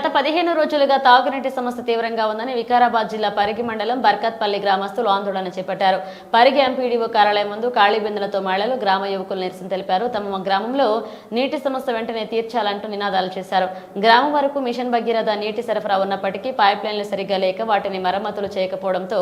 direto పదిహేను రోజులుగా తాగునీటి సమస్య తీవ్రంగా ఉందని వికారాబాద్ జిల్లా పరిగి మండలం బర్కత్పల్లి గ్రామస్తులు ఆందోళన చేపట్టారు. పరిగి ఎంపీడీఓ కార్యాలయం ముందు ఖాళీ మహిళలు గ్రామ యువకులు నిరసన తెలిపారు. తమ గ్రామంలో నీటి సమస్య వెంటనే తీర్చాలంటూ నినాదాలు చేశారు. గ్రామం వరకు మిషన్ భగీరథ నీటి సరఫరా ఉన్నప్పటికీ పైప్ లైన్లు సరిగ్గా లేక వాటిని మరమ్మతులు చేయకపోవడంతో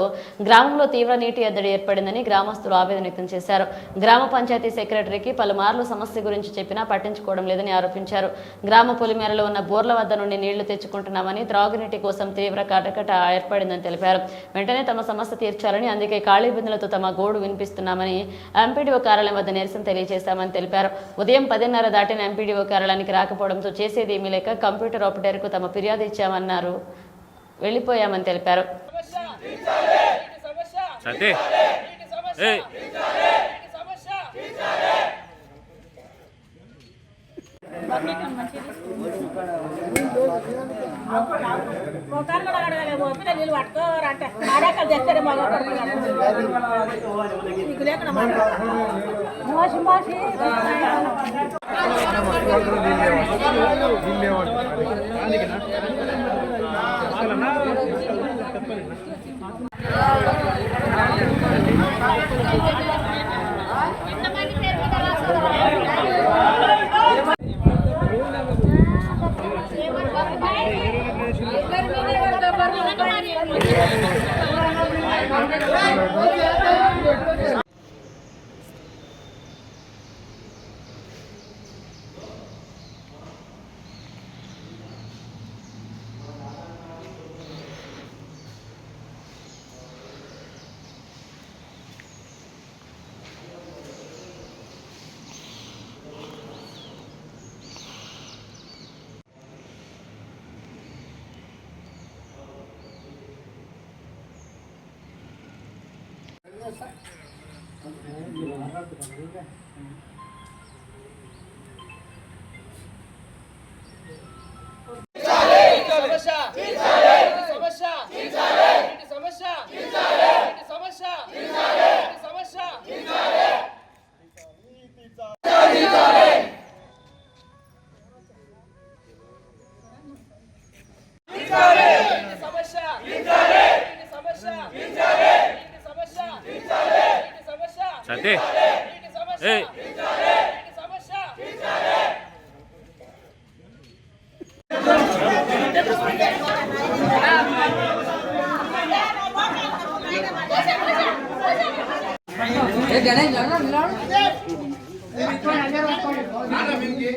గ్రామంలో తీవ్ర నీటి ఎద్దడి ఏర్పడిందని గ్రామస్తులు ఆవేదన వ్యక్తం చేశారు. గ్రామ పంచాయతీ సెక్రటరీకి పలుమార్లు సమస్య గురించి చెప్పినా పట్టించుకోవడం లేదని ఆరోపించారు. గ్రామ పొలిమేరలో ఉన్న బోర్ల వద్ద నుండి నీళ్ళు తెచ్చు తెచ్చుకుంటున్నామని త్రాగునీటి కోసం తీవ్ర కటకట ఏర్పడిందని తెలిపారు. వెంటనే తమ సమస్య తీర్చాలని అందుకే ఖాళీ బిందులతో తమ గోడు వినిపిస్తున్నామని ఎంపీడీఓ కార్యాలయం వద్ద నిరసన తెలియజేశామని తెలిపారు. ఉదయం పదిన్నర దాటిన ఎంపీడీఓ కార్యాలయానికి రాకపోవడంతో చేసేది ఏమీ లేక కంప్యూటర్ ఆపరేటర్కు తమ ఫిర్యాదు ఇచ్చామన్నారు. వెళ్ళిపోయామని తెలిపారు సత్య ఏ ఒకరు కూడా అడగలేదు పిల్లలు నీళ్ళు పట్టుకోరంట ఆడాకలు తెచ్చారు మా నీకు లేకుండా మోసి మోసి Thank you. よかったね。శాంతి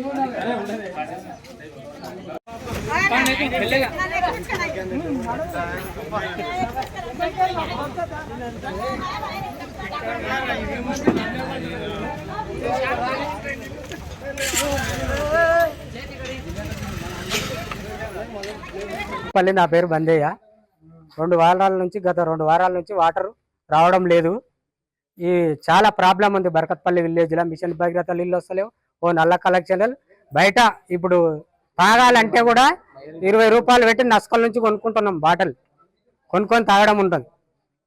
ఉండదు పల్లి నా పేరు బందయ్య. రెండు వారాల నుంచి గత రెండు వారాల నుంచి వాటర్ రావడం లేదు. ఈ చాలా ప్రాబ్లం ఉంది బరకత్పల్లి విలేజ్లో మిషన్ భగీరథ నీళ్ళు వస్తలేవు. ఓ నల్ల కలెక్షన్లు బయట ఇప్పుడు తాగాలంటే కూడా ఇరవై రూపాయలు పెట్టి నస్కల నుంచి కొనుక్కుంటున్నాం బాటిల్. కొనుక్కొని తాగడం ఉంటుంది.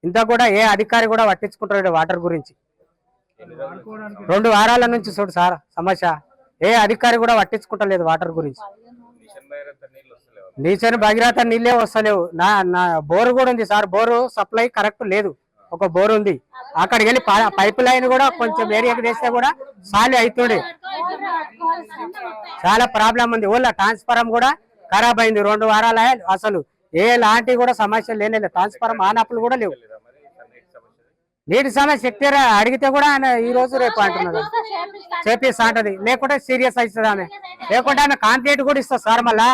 ఇంత కూడా ఏ అధికారి కూడా పట్టించుకుంటాడు వాటర్ గురించి. రెండు వారాల నుంచి చూడు సార్ సమస్య. ఏ అధికారి కూడా పట్టించుకుంటలేదు వాటర్ గురించి. నీచని భగీరథ నీళ్ళే వస్తలేవు. నా నా బోరు కూడా ఉంది సార్. బోరు సప్లై కరెక్ట్ లేదు. ఒక బోరు ఉంది. అక్కడికి వెళ్ళి పైప్ లైన్ కూడా కొంచెం ఏరియాకి వేస్తే కూడా సాలి అవుతుండే చాలా ప్రాబ్లం ఉంది. ఓళ్ళ ట్రాన్స్ఫారం కూడా ఖరాబ్ అయింది. రెండు వారాల అసలు. ఏ లాంటి కూడా సమస్య లేనే లేదు. ట్రాన్స్ఫారం ఆనప్పులు కూడా లేవు. నీటి సమస్య ఎక్కిరా అడిగితే కూడా ఆయన ఈ రోజు రేపు అంటున్నారు చేపిస్తా అంటది. లేకుంటే సీరియస్ అవుతుంది ఆమె. లేకుంటే ఆమె కాంప్లీట్ కూడా ఇస్తా సార్ మళ్ళా.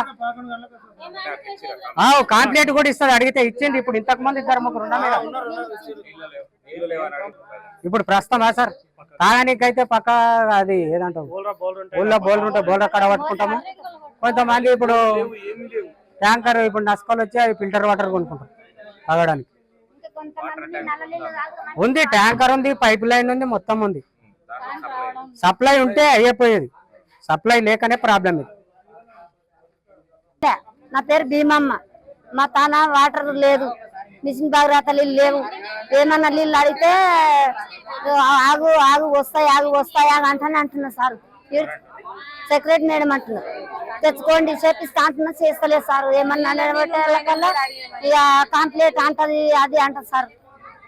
కాంప్లీట్ కూడా ఇస్తుంది. అడిగితే ఇచ్చింది. ఇప్పుడు ఇంతకు ముందు ఇద్దరు ముగ్గురు. ఇప్పుడు ప్రస్తుతమా సార్? తాగానికి అయితే పక్క అది ఏదంటాం ఊళ్ళో బోల్డర్ ఉంటే బోల్డర్ కడ పట్టుకుంటాము. కొంతమంది ఇప్పుడు ట్యాంకర్ ఇప్పుడు నస్కలు వచ్చి అవి ఫిల్టర్ వాటర్ కొనుక్కుంటాం తాగడానికి. ఉంది ట్యాంకర్ ఉంది పైప్ లైన్ ఉంది మొత్తం ఉంది. సప్లై ఉంటే అయిపోయేది. సప్లై లేకనే ప్రాబ్లం ఇది. నా పేరు భీమమ్మ. మా తాన వాటర్ లేదు. మిషన్ బాగురాత నీళ్ళు లేవు. ఏమన్నా నీళ్ళు అడిగితే ఆగు ఆగు వస్తాయి ఆగు వస్తాయి ఆగు అంటానే అంటున్నా సార్. సెక్రటరీ మేడం అంటున్నారు. తెచ్చుకోండి చేపిస్తా అంటున్నా చేస్తలేదు సార్. ఏమన్నా నిలబెట్టాలకల్లా ఇక కాంప్లీట్ అంటది అది అంటది సార్.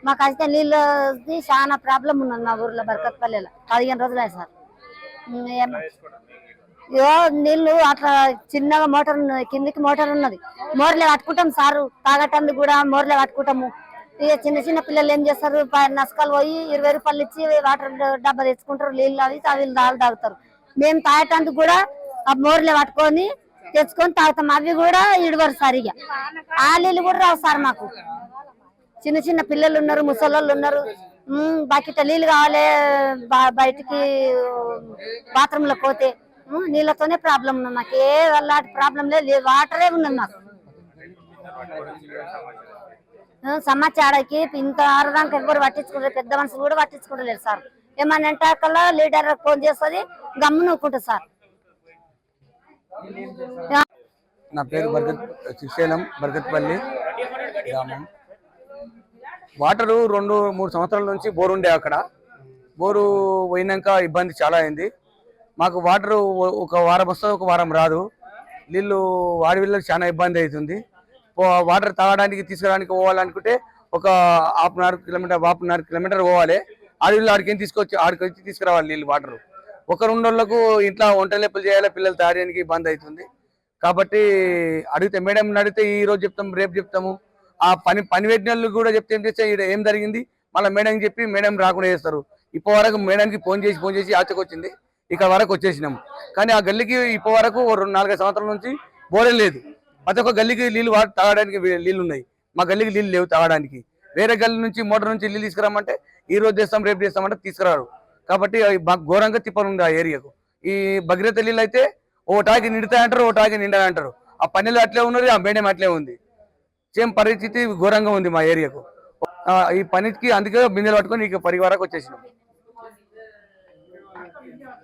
మాకు అయితే నీళ్ళది చాలా ప్రాబ్లం ఉన్నది మా ఊర్లో బరకత్పల్లిలో. పదిహేను రోజులే సార్. ఉమ్, నీళ్ళు నీళ్ళు అట్లా చిన్నగా మోటార్ ఉన్నది కిందికి మోటార్ ఉన్నది. మోర్లే పట్టుకుంటాం సారు. తాగటందుకు కూడా మోర్లే పట్టుకుంటాము. ఇక చిన్న చిన్న పిల్లలు ఏం చేస్తారు? నసకాలు పోయి ఇరవై రూపాయలు ఇచ్చి వాటర్ డబ్బా తెచ్చుకుంటారు. నీళ్ళు అవి అవి దాలు తాగుతారు. మేము తాగటానికి కూడా ఆ మోర్లే పట్టుకొని తెచ్చుకొని తాగుతాం. అవి కూడా ఇడవరు సరిగా ఆ కూడా రావు సార్ మాకు. చిన్న చిన్న పిల్లలు ఉన్నారు ముసలోళ్ళు ఉన్నారు. ఉమ్, బకెట్ నీళ్ళు కావాలి బయటికి బాత్రూంలో పోతే. నీళ్ళతోనే ప్రాబ్లం ఉన్నది మాకు. ఏ అలాంటి ప్రాబ్లం లేదు. వాటరే ఉన్నది మాకు. సమాచారానికి ఇంత ఆరదానికి ఎవ్వరు పట్టించుకుంటారు పెద్ద మనుషులు కూడా పట్టించుకుంటలేరు సార్. ఏమన్నా అంటే కల్లా లీడర్ ఫోన్ చేస్తుంది గమ్మున నూకుంటుంది సార్. నా పేరు బర్గత్ శ్రీశైలం బర్గత్పల్లి గ్రామం. వాటరు రెండు మూడు సంవత్సరాల నుంచి బోరు ఉండే అక్కడ. బోరు పోయినాక ఇబ్బంది చాలా అయింది. మాకు వాటరు ఒక వారం వస్తుంది ఒక వారం రాదు. నీళ్ళు వాడి వీళ్ళకి చాలా ఇబ్బంది అవుతుంది. వాటర్ తాగడానికి తీసుకురావడానికి పోవాలనుకుంటే ఒక half an hour kilometre half an hour kilometre పోవాలి. ఆడవిళ్ళు ఆడికేం తీసుకొచ్చి ఆడికి వచ్చి తీసుకురావాలి నీళ్ళు వాటర్. ఒక రెండు రోజులకు ఇంట్లో వంట లెప్పులు చేయాలి పిల్లలు తాగడానికి ఇబ్బంది అవుతుంది కాబట్టి అడిగితే మేడం అడిగితే ఈ రోజు చెప్తాం రేపు చెప్తాము. ఆ పని పని పెట్టిన వాళ్ళు కూడా చెప్తే ఏం చేస్తే ఈడ ఏం జరిగింది? మళ్ళీ మేడం చెప్పి మేడం రాకుండా చేస్తారు. ఇప్పటి వరకు మేడంకి ఫోన్ చేసి ఫోన్ చేసి ఆచకు వచ్చింది ఇక్కడ వరకు వచ్చేసినాం. కానీ ఆ గల్లీకి ఇప్పటి వరకు రెండు నాలుగైదు సంవత్సరాల నుంచి బోరే లేదు. ప్రతి ఒక్క గల్లీకి నీళ్ళు వా- తాగడానికి నీళ్ళు ఉన్నాయి మా గల్లీకి నీళ్ళు లేవు తాగడానికి. వేరే గల్లీ నుంచి మోటార్ నుంచి నీళ్ళు తీసుకురామంటే ఈ రోజు చేస్తాం రేపు చేస్తామంటే తీసుకురారు. కాబట్టి ఘోరంగా తిప్పలు ఘోరంగా ఆ ఏరియాకు. ఈ భగీరథ నీళ్ళు అయితే ఓ టాకి నిండుతాయంటారు ఓ టాకి నిండా అంటారు ఆ పన్నెలు అట్లే ఉన్నది ఆ మేడం అట్లే ఉంది. సేమ్ పరిస్థితి ఘోరంగా ఉంది మా ఏరియాకు. ఈ పనికి అందుకే బిందెలు పట్టుకొని ఇక పరివారకు వచ్చేసినాం.